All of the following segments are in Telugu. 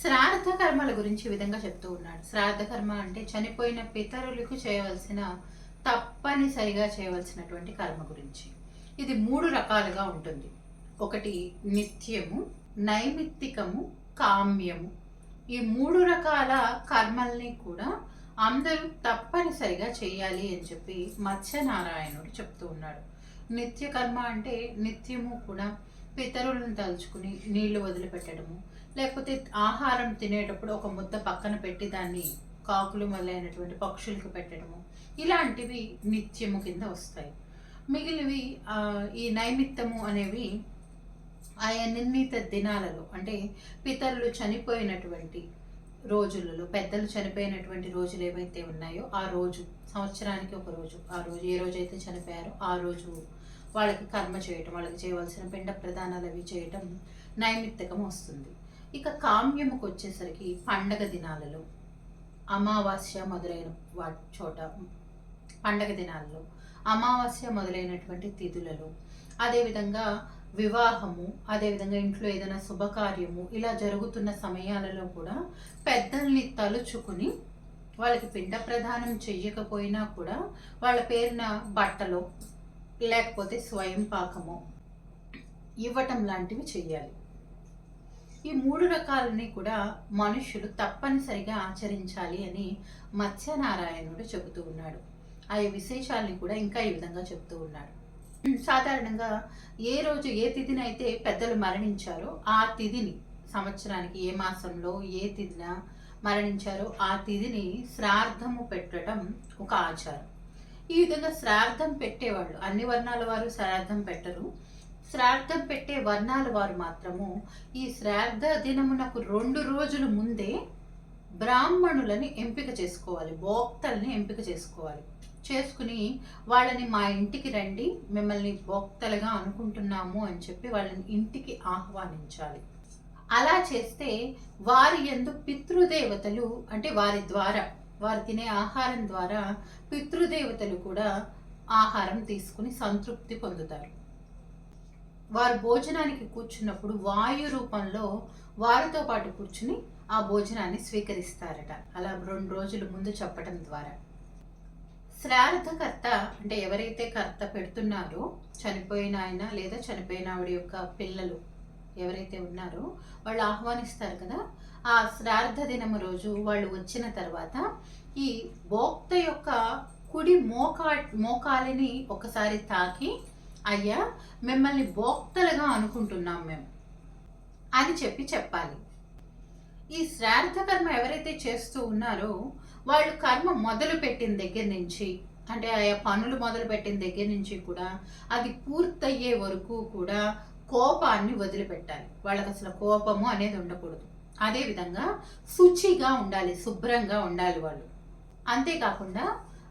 శ్రాద్ధ కర్మల గురించి ఈ విధంగా చెప్తూ ఉన్నాడు. శ్రాద్ధ కర్మ అంటే చనిపోయిన పితరులకు చేయవలసిన తప్పనిసరిగా చేయవలసినటువంటి కర్మ గురించి. ఇది మూడు రకాలుగా ఉంటుంది. ఒకటి నిత్యము నైమిత్తికము కామ్యము. ఈ మూడు రకాల కర్మల్ని కూడా అందరూ తప్పనిసరిగా చేయాలి అని చెప్పి మత్స్యనారాయణుడు చెప్తూ ఉన్నాడు. నిత్య కర్మ అంటే నిత్యము కూడా పితరులను తలుచుకుని నీళ్ళు వదిలిపెట్టడము లేకపోతే ఆహారం తినేటప్పుడు ఒక ముద్ద పక్కన పెట్టి దాన్ని కాకులు మొదలైనటువంటి పక్షులకు పెట్టడము ఇలాంటివి నిత్యము కింద వస్తాయి. మిగిలివి ఈ నైమిత్తము అనేవి ఆయా నిర్ణీత దినాలలో అంటే పితరులు చనిపోయినటువంటి రోజులలో పెద్దలు చనిపోయినటువంటి రోజులు ఏవైతే ఉన్నాయో ఆ రోజు సంవత్సరానికి ఒక రోజు ఆ రోజు ఏ రోజు అయితే చనిపోయారో ఆ రోజు వాళ్ళకి కర్మ చేయటం వాళ్ళకి చేయవలసిన పిండ ప్రదానాలు అవి చేయటం నైమిత్తికం వస్తుంది. ఇక కామ్యముకు వచ్చేసరికి పండగ దినాలలో అమావాస్య మొదలైన వాటి చోట పండగ దినాలలో అమావాస్య మొదలైనటువంటి తిథులలో అదేవిధంగా వివాహము అదేవిధంగా ఇంట్లో ఏదైనా శుభకార్యము ఇలా జరుగుతున్న సమయాలలో కూడా పెద్దల్ని తలుచుకుని వాళ్ళకి పిండ ప్రదానం చెయ్యకపోయినా కూడా వాళ్ళ పేరున బట్టలో లేకపోతే స్వయం పాకము. ఇవ్వటం లాంటివి చెయ్యాలి. ఈ మూడు రకాలని కూడా మనుషులు తప్పనిసరిగా ఆచరించాలి అని మత్స్యనారాయణుడు చెబుతూ ఉన్నాడు. ఆ విశేషాలని కూడా ఇంకా ఈ విధంగా చెబుతూ ఉన్నాడు. సాధారణంగా ఏ రోజు ఏ తిథిని అయితే పెద్దలు మరణించారో ఆ తిథిని సంవత్సరానికి ఏ మాసంలో ఏ తిథిన మరణించారో ఆ తిథిని శ్రార్థము పెట్టడం ఒక ఆచారం. ఈ విధంగా శ్రాద్ధం పెట్టేవాళ్ళు. అన్ని వర్ణాల వారు శ్రాద్ధం పెట్టరు. శ్రాద్ధం పెట్టే వర్ణాల వారు మాత్రము ఈ శ్రాద్ధ దినమునకు రెండు రోజుల ముందే బ్రాహ్మణులని ఎంపిక చేసుకోవాలి. భోక్తల్ని ఎంపిక చేసుకోవాలి. చేసుకుని వాళ్ళని మా ఇంటికి రండి మిమ్మల్ని భోక్తలుగా అనుకుంటున్నాము అని చెప్పి వాళ్ళని ఇంటికి ఆహ్వానించాలి. అలా చేస్తే వారి ఎందు పితృదేవతలు అంటే వారి ద్వారా వారు తినే ఆహారం ద్వారా పితృదేవతలు కూడా ఆహారం తీసుకుని సంతృప్తి పొందుతారు. వారు భోజనానికి కూర్చున్నప్పుడు వాయు రూపంలో వారితో పాటు కూర్చుని ఆ భోజనాన్ని స్వీకరిస్తారట. అలా రెండు రోజుల ముందు చెప్పటం ద్వారా. శ్రాద్ధకర్త అంటే ఎవరైతే కర్త పెడుతున్నారో చనిపోయిన ఆయన లేదా చనిపోయిన ఆవిడ యొక్క పిల్లలు ఎవరైతే ఉన్నారో వాళ్ళు ఆహ్వానిస్తారు కదా ఆ శ్రార్థ దినము రోజు వాళ్ళు వచ్చిన తర్వాత ఈ భోక్త యొక్క కుడి మోకా మోకాలిని ఒకసారి తాకి అయ్యా మిమ్మల్ని భోక్తలుగా అనుకుంటున్నాం మేము అని చెప్పి చెప్పాలి. ఈ శ్రార్థ కర్మ ఎవరైతే చేస్తూ ఉన్నారో వాళ్ళు కర్మ మొదలు పెట్టిన దగ్గర నుంచి అంటే ఆయా పనులు మొదలు పెట్టిన దగ్గర నుంచి కూడా అది పూర్తయ్యే వరకు కూడా కోపాన్ని వదిలిపెట్టాలి. వాళ్ళకి అసలు కోపము అనేది ఉండకూడదు. అదేవిధంగా శుచిగా ఉండాలి శుభ్రంగా ఉండాలి వాళ్ళు. అంతేకాకుండా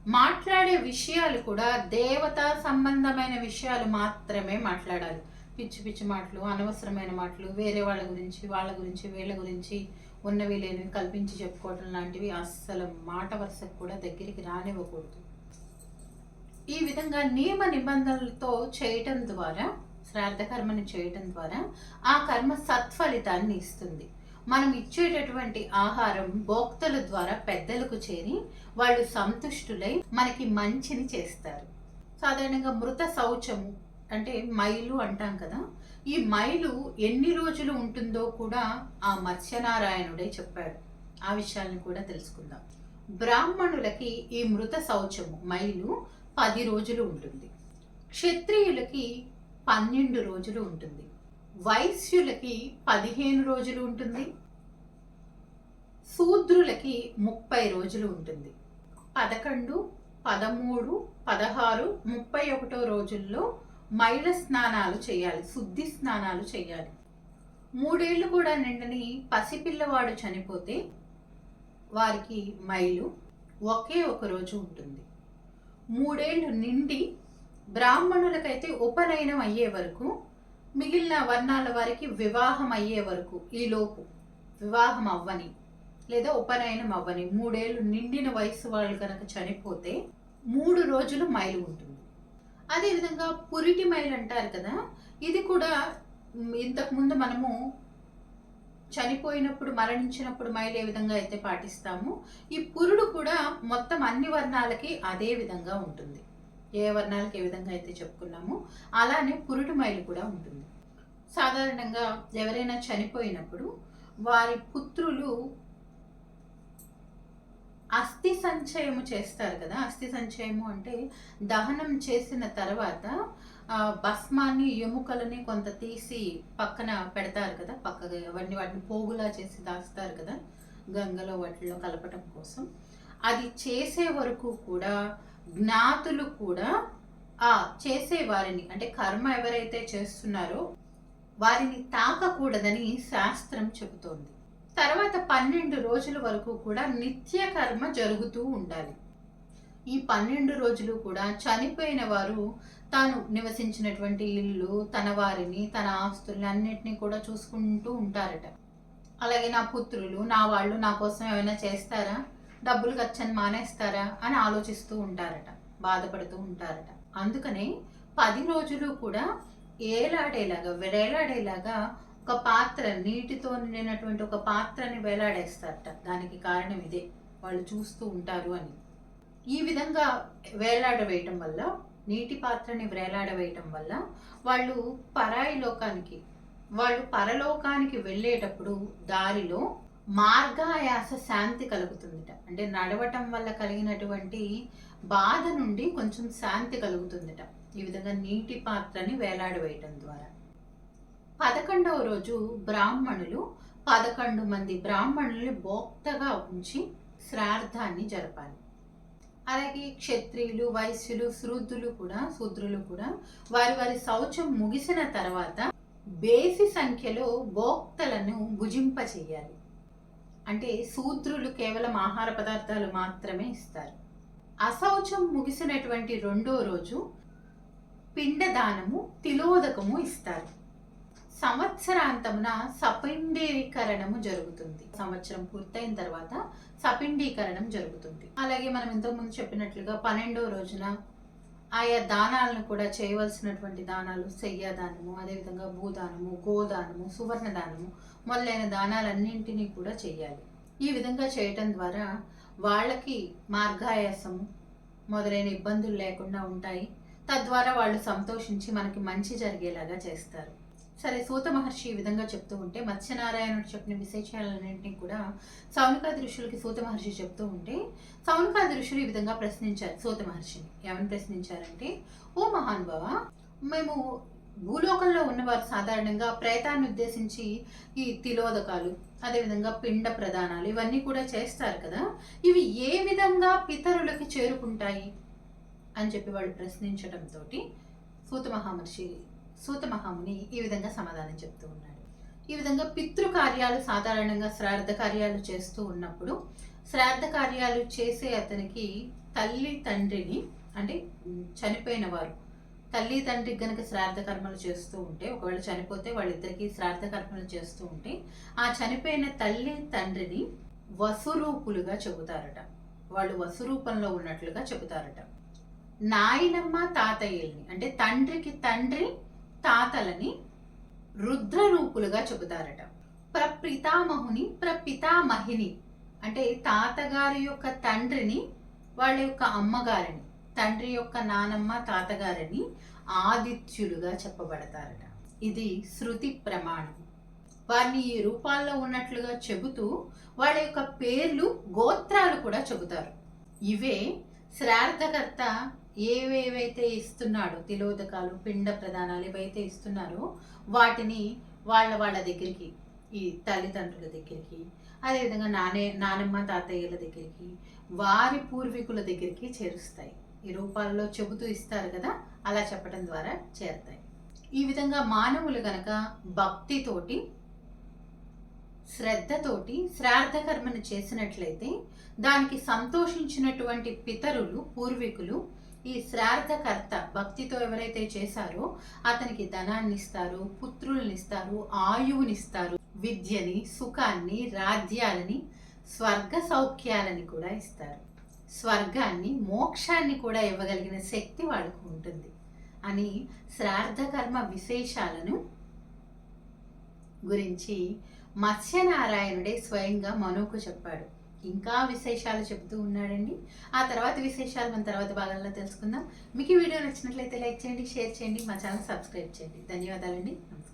మాట్లాడే విషయాలు కూడా దేవతా సంబంధమైన విషయాలు మాత్రమే మాట్లాడాలి. పిచ్చి పిచ్చి మాటలు అనవసరమైన మాటలు వేరే వాళ్ళ గురించి వాళ్ళ గురించి వీళ్ళ గురించి ఉన్నవి లేనివి కల్పించి చెప్పుకోవటం లాంటివి అస్సలు మాట వరుసకు కూడా దగ్గరికి రానివ్వకూడదు. ఈ విధంగా నియమ నిబంధనలతో చేయటం ద్వారా శ్రాద్ధ కర్మని చేయటం ద్వారా ఆ కర్మ సత్ఫలితాన్ని ఇస్తుంది. మనం ఇచ్చేటటువంటి ఆహారం భోక్తల ద్వారా పెద్దలకు చేరి వాళ్ళు సంతుష్టులై మనకి మంచిని చేస్తారు. సాధారణంగా మృత శౌచము అంటే మైలు అంటాం కదా ఈ మైలు ఎన్ని రోజులు ఉంటుందో కూడా ఆ మత్స్యనారాయణుడే చెప్పాడు. ఆ విషయాలను కూడా తెలుసుకుందాం. బ్రాహ్మణులకి ఈ మృత శౌచము మైలు పది రోజులు ఉంటుంది. క్షత్రియులకి పన్నెండు రోజులు ఉంటుంది. వైశ్యులకి పదిహేను రోజులు ఉంటుంది. శూద్రులకి ముప్పై రోజులు ఉంటుంది. పదకొండు పదమూడు పదహారు ముప్పై ఒకటో రోజుల్లో మైల స్నానాలు చేయాలి శుద్ధి స్నానాలు చేయాలి. మూడేళ్ళు కూడా నిండని పసిపిల్లవాడు చనిపోతే వారికి మైలు ఒకే ఒక రోజు ఉంటుంది. మూడేళ్ళు నిండి బ్రాహ్మణులకైతే ఉపనయనం అయ్యే వరకు మిగిలిన వర్ణాల వారికి వివాహం అయ్యే వరకు ఈలోపు వివాహం అవ్వని లేదా ఉపనయనం అవ్వని మూడేళ్ళు నిండిన వయసు వాళ్ళు కనుక చనిపోతే మూడు రోజులు మైలు ఉంటుంది. అదేవిధంగా పురిటి మైలు అంటారు కదా ఇది కూడా ఇంతకుముందు మనము చనిపోయినప్పుడు మరణించినప్పుడు మైలు ఏ విధంగా అయితే పాటిస్తామో ఈ పురుడు కూడా మొత్తం అన్ని వర్ణాలకి అదే విధంగా ఉంటుంది. ఏ వర్ణాలకి ఏ విధంగా అయితే చెప్పుకున్నామో అలానే పురుడు మైలు కూడా ఉంటుంది. సాధారణంగా ఎవరైనా చనిపోయినప్పుడు వారి పుత్రులు అస్థి సంచయము చేస్తారు కదా. అస్థి సంచయము అంటే దహనం చేసిన తర్వాత భస్మాన్ని ఎముకలని కొంత తీసి పక్కన పెడతారు కదా. పక్కగా అవన్నీ వాటిని పోగులా చేసి దాస్తారు కదా గంగలో వాటిలో కలపటం కోసం. అది చేసే వరకు కూడా జ్ఞాతులు కూడా ఆ చేసే వారిని అంటే కర్మ ఎవరైతే చేస్తున్నారో వారిని తాకకూడదని శాస్త్రం చెబుతోంది. తర్వాత పన్నెండు రోజుల వరకు కూడా నిత్య కర్మ జరుగుతూ ఉండాలి. ఈ పన్నెండు రోజులు కూడా చనిపోయిన వారు తాను నివసించినటువంటి ఇల్లు తన వారిని తన ఆస్తుల్ని అన్నిటినీ కూడా చూసుకుంటూ ఉంటారట. అలాగే నా పుత్రులు నా వాళ్ళు నా కోసం ఏమైనా చేస్తారా? డబ్బులు ఖర్చని మానేస్తారా? అని ఆలోచిస్తూ ఉంటారట. బాధపడుతూ ఉంటారట. అందుకనే పది రోజులు కూడా ఏలాడేలాగా వేలాడేలాగా ఒక పాత్ర నీటితో నిండినటువంటి ఒక పాత్రని వేలాడేస్తారట. దానికి కారణం ఇదే. వాళ్ళు చూస్తూ ఉంటారు అని. ఈ విధంగా వేలాడవేయటం వల్ల నీటి పాత్రని వేలాడవేయటం వల్ల వాళ్ళు పరాయి లోకానికి వాళ్ళు పరలోకానికి వెళ్ళేటప్పుడు దారిలో మార్గాయాస శాంతి కలుగుతుందిట. అంటే నడవటం వల్ల కలిగినటువంటి బాధ నుండి కొంచెం శాంతి కలుగుతుందిట. ఈ విధంగా నీటి పాత్రని వేలాడవేయటం ద్వారా. పదకొండవ రోజు బ్రాహ్మణులు పదకొండు మంది బ్రాహ్మణుల్ని భోక్తగా ఉంచి శ్రార్థాన్ని జరపాలి. అలాగే క్షత్రియులు వైశ్యులు శూద్రులు కూడా శూద్రులు కూడా వారి వారి శౌచం ముగిసిన తర్వాత బేసి సంఖ్యలో భోక్తలను భుజింప చేయాలి అంటే శూద్రులు కేవలం ఆహార పదార్థాలు మాత్రమే ఇస్తారు. అశౌచం ముగిసినటువంటి రెండో రోజు పిండదానము తిలోదకము ఇస్తారు. సంవత్సరాంతమున సపిండీకరణము జరుగుతుంది. సంవత్సరం పూర్తయిన తర్వాత సపిండీకరణం జరుగుతుంది. అలాగే మనం ఇంతకుముందు చెప్పినట్లుగా పన్నెండో రోజున ఆయా దానాలను కూడా చేయవలసినటువంటి దానాలు శయ్య దానము అదేవిధంగా భూదానము గోదానము సువర్ణ దానము మొదలైన దానాలన్నింటినీ కూడా చేయాలి. ఈ విధంగా చేయటం ద్వారా వాళ్ళకి మార్గాయాసము మొదలైన ఇబ్బందులు లేకుండా ఉంటాయి. తద్వారా వాళ్ళు సంతోషించి మనకి మంచి జరిగేలాగా చేస్తారు. సరే సూత మహర్షి ఈ విధంగా చెప్తూ ఉంటే మత్స్యనారాయణుడు చెప్పిన విశేషాలన్నింటినీ కూడా సౌనికాది ఋషులకి సూత మహర్షి చెప్తూ ఉంటే సౌనికాది ఋషులు ఈ విధంగా ప్రశ్నించారు సూత మహర్షిని. ఏమని ప్రశ్నించారంటే ఓ మహానుభావ మేము భూలోకంలో ఉన్నవారు సాధారణంగా ప్రేతాన్ని ఉద్దేశించి ఈ తిలోదకాలు అదేవిధంగా పిండ ప్రదానాలు ఇవన్నీ కూడా చేస్తారు కదా. ఇవి ఏ విధంగా పితరులకి చేరుకుంటాయి? అని చెప్పి వాళ్ళు ప్రశ్నించడంతో సూత మహామర్షి సూత మహాముని ఈ విధంగా సమాధానం చెప్తూ ఉన్నాడు. ఈ విధంగా పితృ కార్యాలు సాధారణంగా శ్రాద్ధ కార్యాలు చేస్తూ ఉన్నప్పుడు శ్రాద్ధ కార్యాలు చేసే అతనికి తల్లి తండ్రిని అంటే చనిపోయిన వారు తల్లి తండ్రికి గనక శ్రాద్ధ కర్మలు చేస్తూ ఉంటే ఒకవేళ చనిపోతే వాళ్ళిద్దరికి శ్రాద్ధ కర్మలు చేస్తూ ఉంటే ఆ చనిపోయిన తల్లి తండ్రిని వసురూపులుగా చెబుతారట. వాళ్ళు వసురూపంలో ఉన్నట్లుగా చెబుతారట. నాయనమ్మ తాతయ్యల్ని అంటే తండ్రికి తండ్రి తాతలని రుద్రరూపులుగా చెబుతారట. ప్రపితామహుని ప్రపితామహిని అంటే తాతగారి యొక్క తండ్రిని వాళ్ళ యొక్క అమ్మగారిని తండ్రి యొక్క నానమ్మ తాతగారిని ఆదిత్యులుగా చెప్పబడతారట. ఇది శృతి ప్రమాణం. వారిని ఈ రూపాల్లో ఉన్నట్లుగా చెబుతూ వాళ్ళ యొక్క పేర్లు గోత్రాలు కూడా చెబుతారు. ఇవే శ్రార్థకర్త ఏవేవైతే ఇస్తున్నాడో తిలోదకాలు పిండ ప్రదానాలు ఏవైతే ఇస్తున్నారో వాటిని వాళ్ళ వాళ్ళ దగ్గరికి ఈ తల్లిదండ్రుల దగ్గరికి అదేవిధంగా నానే నానమ్మ తాతయ్యల దగ్గరికి వారి పూర్వీకుల దగ్గరికి చేరుస్తాయి. ఈ రూపాల్లో చెబుతూ ఇస్తారు కదా అలా చెప్పడం ద్వారా చేరుతాయి. ఈ విధంగా మానవులు గనక భక్తితోటి శ్రద్ధతోటి శ్రాద్ధ కర్మను చేసినట్లయితే దానికి సంతోషించినటువంటి పితరులు పూర్వీకులు ఈ శ్రార్థకర్త భక్తితో ఎవరైతే చేశారో అతనికి ధనాన్ని ఇస్తారు పుత్రుల్ని ఇస్తారు ఆయువునిస్తారు విద్యని సుఖాన్ని రాజ్యాలని స్వర్గ సౌఖ్యాలని కూడా ఇస్తారు. స్వర్గాన్ని మోక్షాన్ని కూడా ఇవ్వగలిగిన శక్తి వాడుకు ఉంటుంది. అని శ్రార్థకర్మ విశేషాలను గురించి మత్స్యనారాయణుడే స్వయంగా మనుకు చెప్పాడు. ఇంకా విశేషాలు చెప్తూ ఉన్నాడండి. ఆ తర్వాత విశేషాలు మన తర్వాత భాగంలో తెలుసుకుందాం. మీకు ఈ వీడియో నచ్చినట్లయితే లైక్ చేయండి షేర్ చేయండి మా ఛానల్ సబ్స్క్రైబ్ చేయండి. ధన్యవాదాలండి. నమస్కారం.